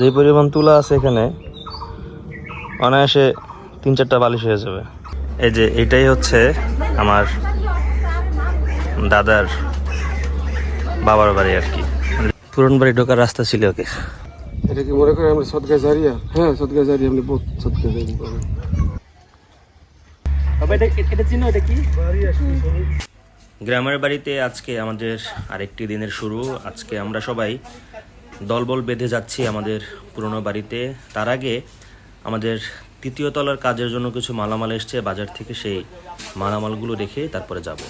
যে পরিমাণ তুলা আছে এখানে অনায়াসে তিন চারটা বালিশ হয়ে যাবে। এই যে এটাই হচ্ছে আমার দাদার বাবার বাড়ি আর কি। পুরন বাড়ি ঢোকার রাস্তা ছিল ওকে। এটা কি মনে করেন আমরা সদকা জারিয়া? হ্যাঁ সদকা জারিয়া বহুত জারি গ্রামের বাড়িতে আজকে আমাদের আরেকটি দিনের শুরু। আজকে আমরা সবাই দলবল বেঁধে যাচ্ছি আমাদের পুরনো বাড়িতে। তার আগে আমাদের তৃতীয় তলার কাজের জন্য কিছু মালামাল এসছে বাজার থেকে সেই মালামালগুলো রেখে তারপরে যাব।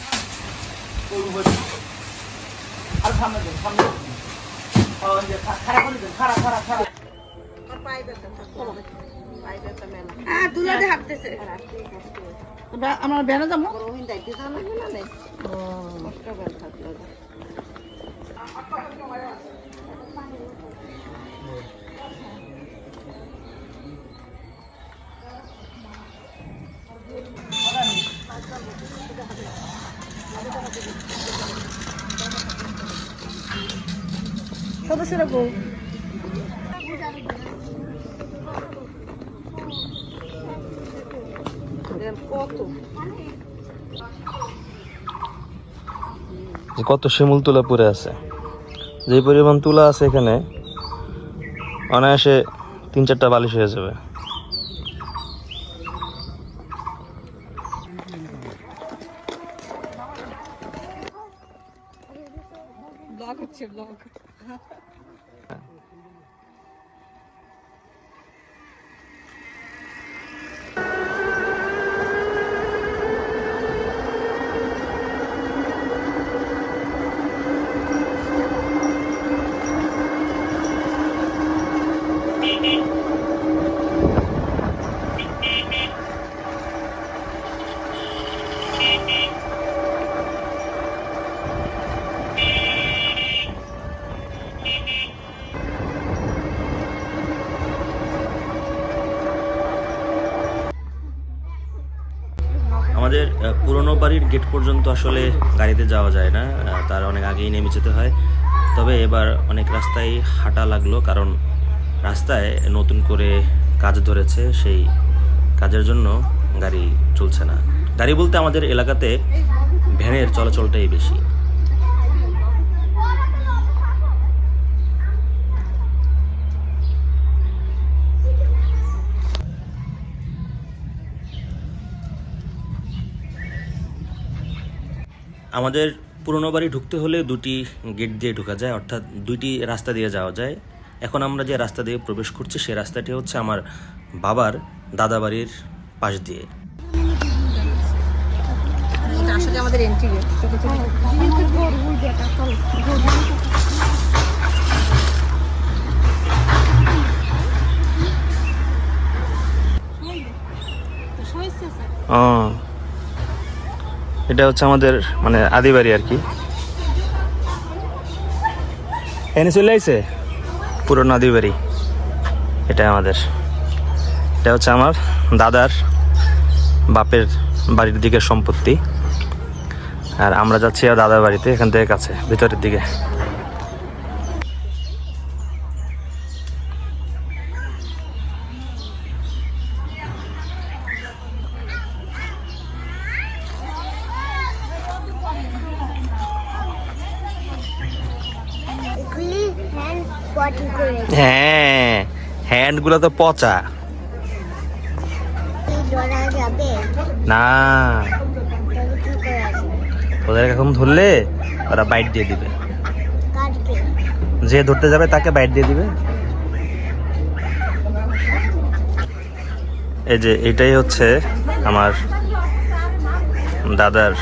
আমার বেড়া যাব। সদস্যরা কত শিমুল তুলা পরে আছে। যে পরিমাণ তুলা আছে এখানে, অনায়াসে তিন চারটা বালিশ হয়ে যাবে। আমাদের পুরনো বাড়ির গেট পর্যন্ত আসলে গাড়িতে যাওয়া যায় না। তার অনেক আগেই নেমে যেতে হয়। তবে এবার অনেক রাস্তায় হাঁটা লাগল কারণ রাস্তায় নতুন করে কাজ ধরেছে। সেই কাজের জন্য গাড়ি চলছে না। গাড়ি বলতে আমাদের এলাকাতে ভ্যানের চলাচলটাই বেশি। আমাদের পুরনো বাড়ি ঢুকতে হলে দুটি গেট দিয়ে ঢুকা যায়, অর্থাৎ দুইটি রাস্তা দিয়ে যাওয়া যায়। এখন আমরা যে রাস্তা দিয়ে প্রবেশ করছি, সে রাস্তাটি হচ্ছে আমার বাবার দাদা বাড়ির পাশ দিয়ে। আসলে আমাদের এন্ট্রি এটা হচ্ছে আমাদের মানে আদি বাড়ি আর কি। এনে চলে আইছে? পুরনো আদি বাড়ি। এটা আমাদের। এটা হচ্ছে আমার দাদার বাপের বাড়ির দিকে সম্পত্তি। আর আমরা যাচ্ছি আর দাদার বাড়িতে, এখান থেকে কাছে, ভিতরের দিকে এগুলি হ্যান্ড পটি করে হ্যাঁ হ্যান্ডগুলো তো পচা। না। ওদের এখন ধরলে ওরা বাইট দিয়ে দিবে। যে ধরতে যাবে তাকে বাইট দিয়ে দিবে। এই যে এটাই হচ্ছে আমার দাদার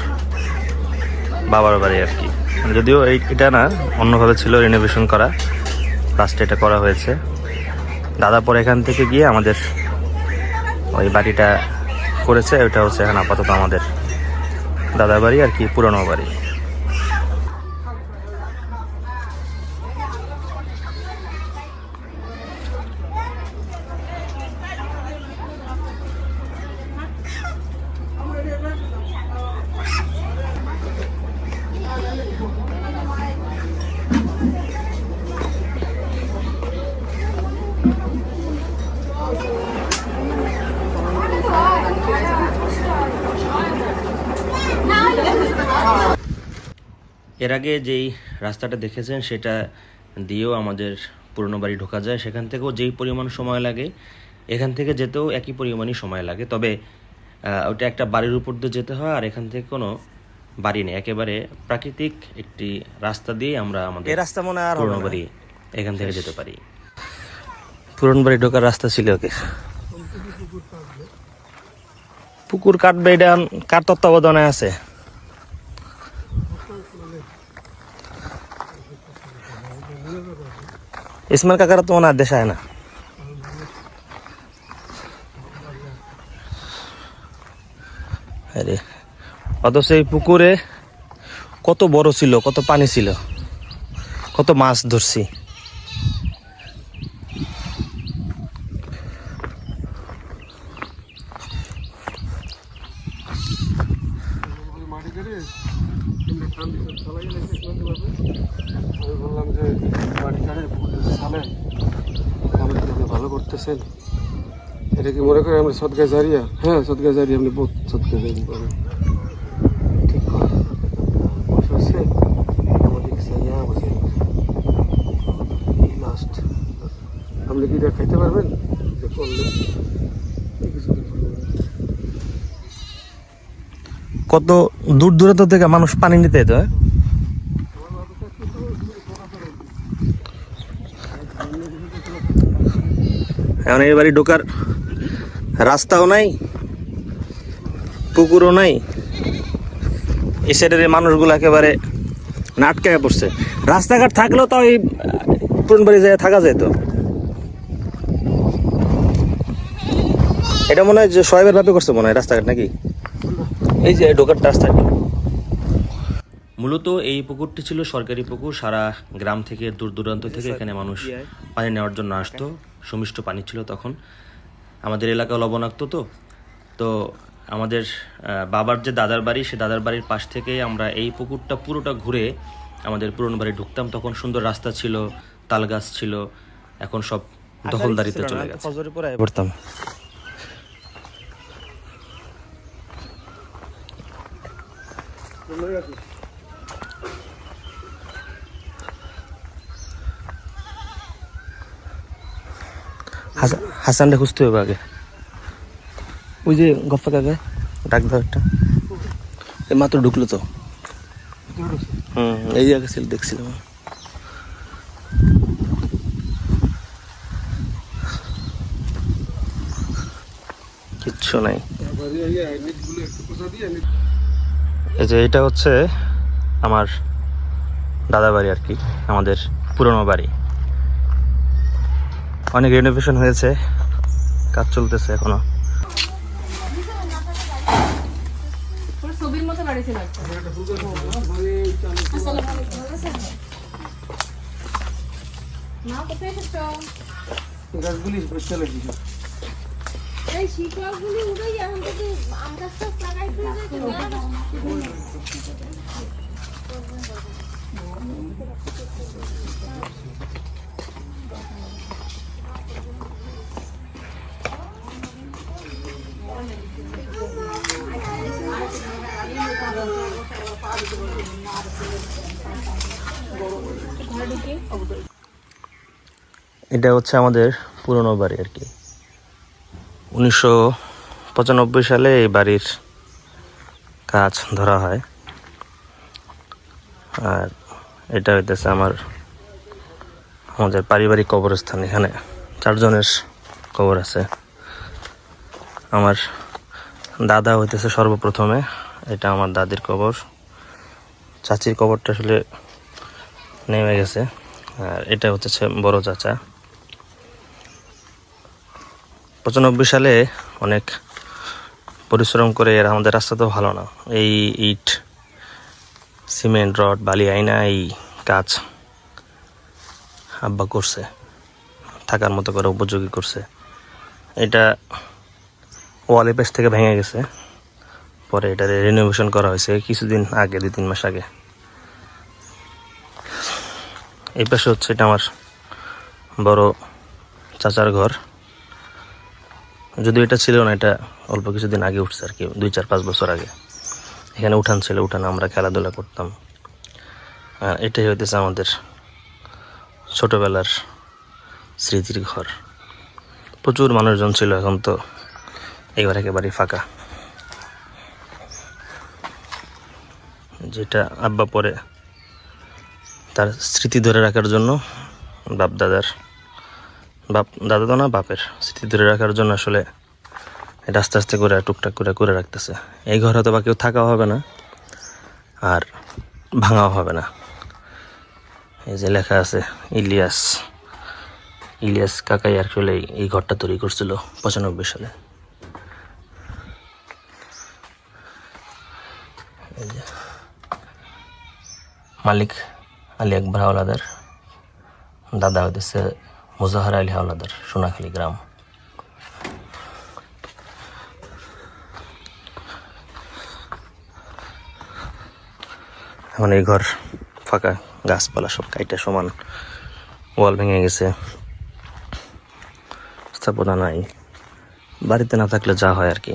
বাবার বাড়ি আর কি। যদিও এটা না, অন্যভাবে ছিল রিনোভেশন করা। লাস্টে এটা করা হয়েছে। দাদা পরে এখান থেকে গিয়ে আমাদের ওই বাড়িটা করেছে ওটা হচ্ছে এখন আপাতত আমাদের দাদা বাড়ি আর কি পুরনো বাড়ি। এর আগে যেই রাস্তাটা দেখেছেন সেটা দিয়েও আমাদের পুরনো বাড়ি ঢোকা যায়। সেখান থেকেও যেই পরিমাণ সময় লাগে এখান থেকে যেতেও একই পরিমাণই সময় লাগে। তবে ওটা একটা বাড়ির উপর দিয়ে যেতে হয় আর এখান থেকে কোনো বাড়ি নেই। একেবারে প্রাকৃতিক একটি রাস্তা দিয়ে আমরা আমাদের রাস্তা মনে হয় আর পুরনো বাড়ি এখান থেকে যেতে পারি। পুরনো বাড়ি ঢোকার রাস্তা ছিল ওকে পুকুর কাটবে এটা কার তত্ত্বাবধানে আছে? ইসমাইল কাকার তো ওনার দেশায় না। আরে, অথচ এই পুকুরে কত বড় ছিল, কত পানি ছিল, কত মাছ ধরছি মাটি কেটে এমনি ফাউন্ডেশন চালাই লাগছে করতে পারবে আমি বললাম যে মাটি কাটে পুকুরে সালে আপনি তো করতেছেন এটা কি মনে করেন আমরা সদকা জারিয়া? হ্যাঁ সদকা জারিয়া আপনি বহুত সদকা জারি করেন। আপনি কি খাইতে পারবেন। কত দূর দূরান্ত থেকে মানুষ পানি নিতে যেত হ্যাঁ? এখন এই বাড়ি ঢোকার রাস্তাও নাই পুকুরও নাই। এই সাইডের মানুষগুলো একেবারে নাটকে পড়ছে। রাস্তাঘাট থাকলেও তাও এই পুরন বাড়ি যায় থাকা যেত এটা মনে হয় যে সয়েবের ভাবে করছে মনে হয় রাস্তাঘাট নাকি? এই যে ঢোকার রাস্তাটা মূলত এই পুকুরটি ছিল সরকারি পুকুর সারা গ্রাম থেকে দূর দূরান্ত থেকে এখানে মানুষ পানি নেওয়ার জন্য আসতো। সুমিষ্ট পানি ছিল তখন। আমাদের এলাকা লবণাক্ত তো। তো আমাদের বাবার যে দাদার বাড়ি সে দাদার বাড়ির পাশ থেকে আমরা এই পুকুরটা পুরোটা ঘুরে আমাদের পুরনো বাড়ি ঢুকতাম। তখন সুন্দর রাস্তা ছিল তাল গাছ ছিল এখন সব দখলদারিতে চলে গেছে। পড়তাম। হাসান হাসানটা খুঁজতে হবে আগে। ওই যে গপ্পা কাকা ডাক দাও একটা। এই মাত্র ঢুকলো তো। হুম এই জায়গা ছিল দেখছিলাম। কিচ্ছু নাই। এই যে এটা হচ্ছে আমার দাদা বাড়ি আর কি আমাদের পুরনো বাড়ি। অনেক রেনোভেশন হয়েছে। কাজ চলতেছে এখনও? গাছগুলি এই শিকড়গুলি উড়ে এখন থেকে আম গাছ লাগাই দিয়ে এটা হচ্ছে আমাদের পুরনো বাড়ি আর কি। উনিশশো পঁচানব্বই সালে এই বাড়ির কাজ ধরা হয়। আর এটা হইতেছে আমার, আমাদের পারিবারিক কবরস্থান এখানে। চারজনের কবর আছে। আমার দাদা হইতেছে সর্বপ্রথমে। এটা আমার দাদির কবর। চাচির কবরটা আসলে নেমে গেছে। আর এটা হচ্ছে বড় চাচা। পঁচানব্বই সালে অনেক পরিশ্রম করে এর আমাদের রাস্তা তো ভালো না। এই ইট, সিমেন্ট, রড, বালি আইনা এই কাজ আব্বা করছে। থাকার মতো করে উপযোগী করছে। এটা ওয়ালে পেস থেকে ভেঙে গেছে। পরে এটা রিনোভেশন করা হয়েছে। কিছুদিন আগে, দুই তিন মাস আগে। এই পাশে হচ্ছে এটা আমার বড় চাচার ঘর। যদিও এটা ছিল না, এটা অল্প কিছুদিন আগে উঠছে আর কি, দুই চার পাঁচ বছর আগে। এখানে উঠান ছিল, উঠানে আমরা খেলাধুলা করতাম। আর এটাই হইতেছে আমাদের ছোটবেলার স্মৃতির ঘর। প্রচুর মানুষজন ছিল এখন তো এবার একেবারেই ফাঁকা। যেটা আব্বা পরে তার স্মৃতি ধরে রাখার জন্য বাপ দাদার, বাপ, দাদা তো না, বাপের স্মৃতি ধরে রাখার জন্য আসলে এটা আস্তে আস্তে করে, টুকটাক করে করে রাখতেছে। এই ঘরে হয়তো বা কেউ থাকাও হবে না, আর ভাঙাও হবে না। এই যে লেখা আছে, ইলিয়াস ইলিয়াস কাকাই আর আসলে এই ঘরটা তৈরি করছিল পঁচানব্বই সালে। মালিক আলী আকবর হাওলাদার, দাদা হইতেছে মুজাহার আলী হাওলাদার, সোনাখালী গ্রাম। এখন এই ঘর ফাঁকা, গাছপালা সব কাইটা সমান, ওয়াল ভেঙে গেছে। স্থাপনা নাই। বাড়িতে না থাকলে যা হয় আর কি।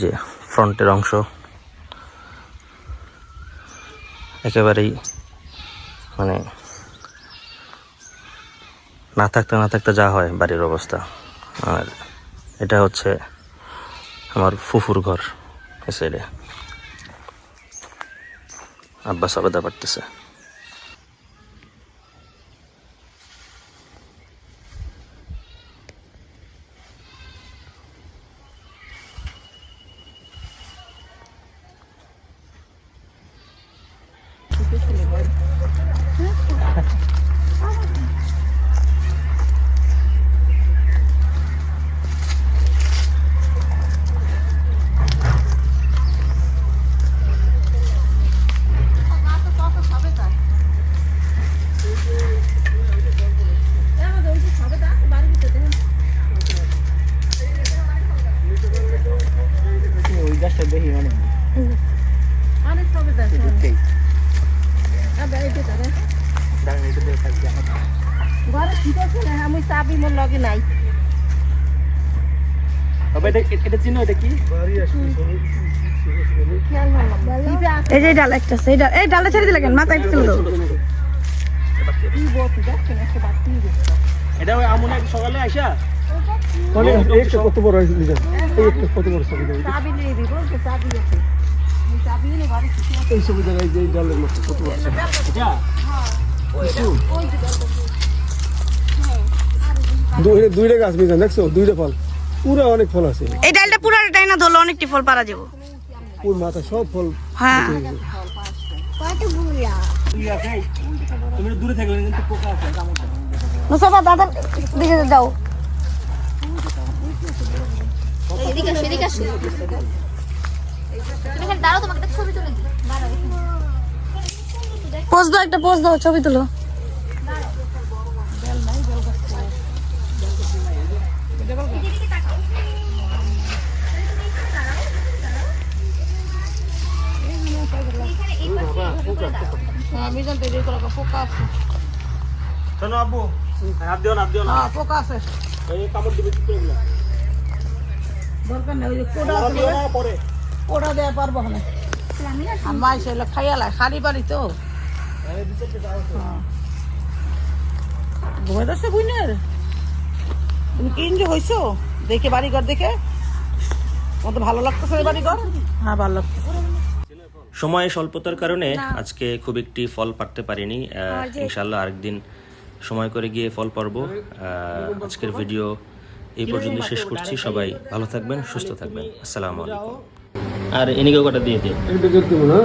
যে ফ্রন্টের অংশ। একেবারেই মানে না থাকতে না থাকতে যা হয় বাড়ির অবস্থা। আর এটা হচ্ছে আমার ফুফুর ঘর এ। সাইডে আব্বাস আবেদা পারতেছে অনেক সবে দেখো আবার এই যে তারা ঘরে ঠিক আছে না আমি চাবি মোর লগে নাই এই যে ডাল একটা আছে, এই ডাল এই ডালটা ছেড়ে দিলে কেন? মাথা একটু তুলে দাও। এই একটা কত বড় কত বড় ছবি এই ছবি জায়গায় যে ডালের মতো বড় দুইটা গাছ মিজান দেখছ? দুইটা ফল। পুরো অনেক ফল আছে। এই ডালটা পুরাটাই না ধরলে অনেকটি ফল পারা যাব। পুর মাথা সব ফল হ্যাঁ। মুসাফা দাদার দিকে যাও। এদিকে আসো আসো। তুমি এখানে দাঁড়াও তোমাকে ছবি তুলে দিই। দাঁড়াও পোজ দাও একটা পোজ দাও ছবি তুলো। পোকা আছে শোনো আব্বু। হাত দিও না হাত দিও না। হ্যাঁ পোকা আছে। এই কামড় দিবে কি করে দরকার নেই ওই কোড়া দিও না পরে। কোড়া দেওয়া পারব না আর মাই সেগুলো খাইয়া লাই খালি বাড়ি তো। ঘুমাই যাচ্ছে বুঝনের তুমি কি ইঞ্জয় হয়েছো দেখে দেখে? তোমার তো ভালো লাগতেছে এই বাড়িঘর? হ্যাঁ ভালো লাগতেছে। সময় স্বল্পতার কারণে আজকে খুব একটি ফল পারতে পারিনি। ইনশাল্লাহ আরেকদিন সময় করে গিয়ে ফল পারব আজকের ভিডিও এই পর্যন্ত শেষ করছি। সবাই ভালো থাকবেন সুস্থ থাকবেন। আসসালামু আলাইকুম। আর এনিকে কটা দিয়ে দিও? এটা দেখতে না?